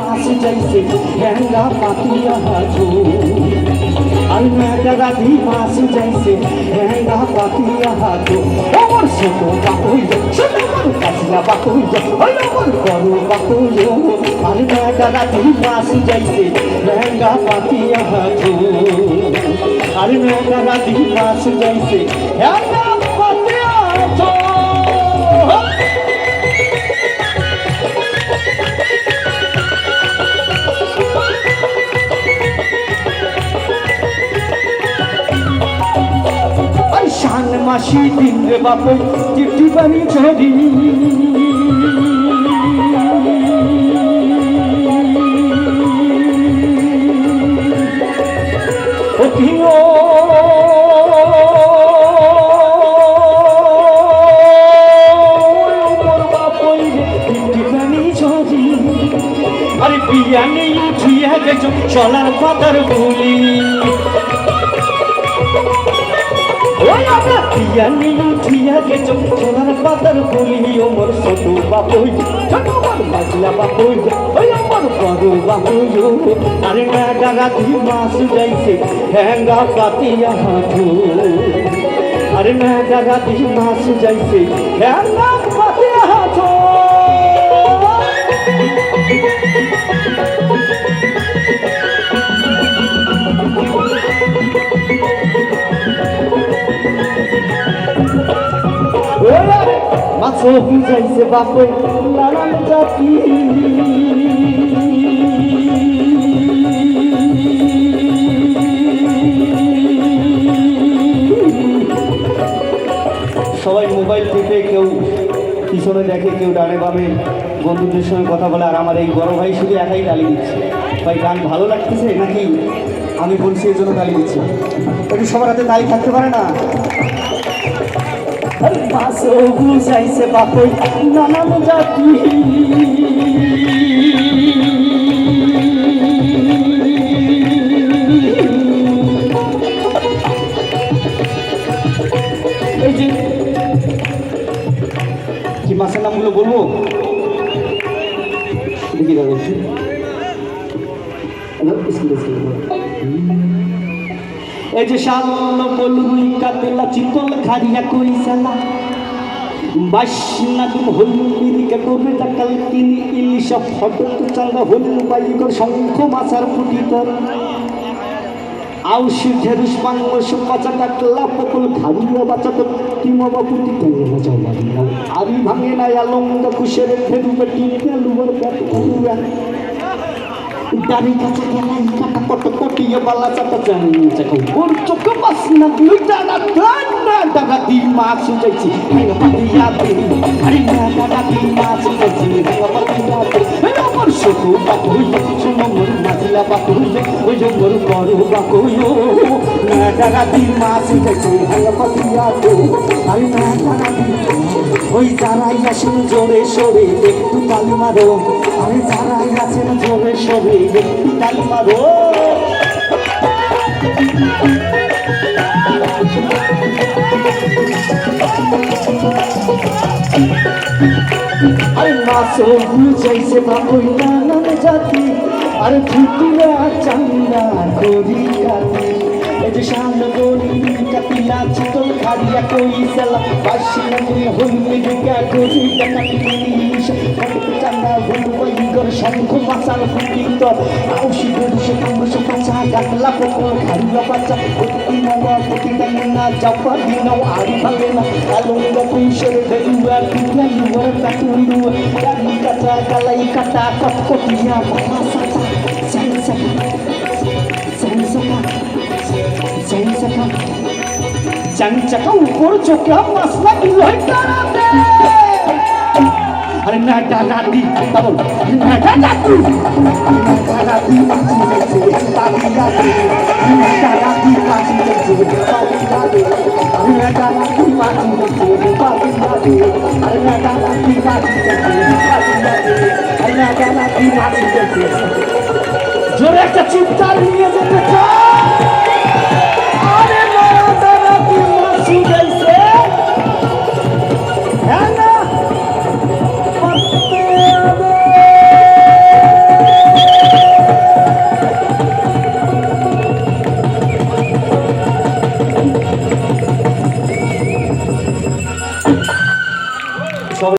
पास जैसे गंगा पातिया हाजू अलमेदराधी पास जैसे गंगा पातिया हाजू ओमर सुनो बाकुयो सुनो मन कसला बाकुयो ओलो मन करो बाकुयो अलमेदराधी पास जैसे गंगा पातिया हाजू अलमेदराधी पास जैसे गंगा শান মাসি দিন রে বাপ, চিঠি বানি ঝরি ও কিনো মোর বাপই রে, চিঠি বানি ঝরি আরে উঠিয়া গেছ, চলার পাতার বলি। ওই আমরা বিয়ানি উঠিয়া গেছ চলার পাতার বলি, ওমর ছোট বড় বাজলা বাপই, ওই আমার বড় বাপই আরে না ডাগাতি মাস যাইছে হ্যাঙ্গা পাতিয়া বাপে নানান জাতি সবাই মোবাইল টিপে কেউ পিছনে দেখে, কেউ ডানে বামে বন্ধুদের সঙ্গে কথা বলে, আর আমার এই বড় ভাই শুধু একাই গালি দিচ্ছে। ভাই, গান ভালো লাগতেছে নাকি? আমি বলছি এই জন্য গালি দিচ্ছে। একটু সবার হাতে তাই থাকতে পারে না? মাসো বুঝাইছে বাপই নানান জাতি কি মাছের নামগুলো বলব দেখি এই যে শাল বলুই কাতলা চিতল খারিয়া কই সালা। দিন হলুদিকে করবে টাকাল তিনি ইলিশ ফটো চাঙ্গা হল বাইকর শঙ্খ মাছার ফুটিতর আউশি ঢেরুস বাংলাস বাঁচা কাটলা পকল খারিয়া বাঁচা তো কিমা বাপুটি কেন বাঁচা মারি না। আবি ভাঙে না আলঙ্গ কুশের ফেরু বেটি লুবর পেট dari kaca lain kata kotak kotia bala cata jangan cakap burcuk kemas nanti dana dana dana di masuk jadi hanya pati yati hari dana di masuk jadi hanya pati yati hanya bersyukur baku cuma mermatilah baku ojo berkoru baku yo dana di masuk jadi hanya pati yati hari dana di ওই যারাই আসেন জোরে সরে, একটু তালি মারো। আরে যারাই আছেন জোরে সরে, একটু তালি মারো। আরে মাসো বুঝাইছে বাবুই নানান জাতি, আরে ফুটিয়া চান্দা করি কাতি এই যে শান গরি কাপিলা চিতল খারিয়া কই সালা বাসি নগরি হইলে গা করি কাটি নিশ চান্দা হল কই গর শঙ্খ মাসাল ফুটিত আউশি গরি সে কুমস পাচা গাতলা পকল খারিয়া পাচা অতি নবা অতি না জাপা দিনও আড়ি ভালে আলঙ্গ চাংচাকা উপর চোখা মাসলা ইলাই তারাতে আরে না ডাকাতি তাবল না ডাকাতি ডাকাতি পাতি যাচ্ছে ডাকাতি পাতি যাচ্ছে পাতি যাচ্ছে না ডাকাতি পাতি যাচ্ছে পাতি যাচ্ছে আরে না ডাকাতি পাতি যাচ্ছে পাতি যাচ্ছে আরে না ডাকাতি পাতি যাচ্ছে জোরে একটা চিৎকার নিয়ে যেতে চাই you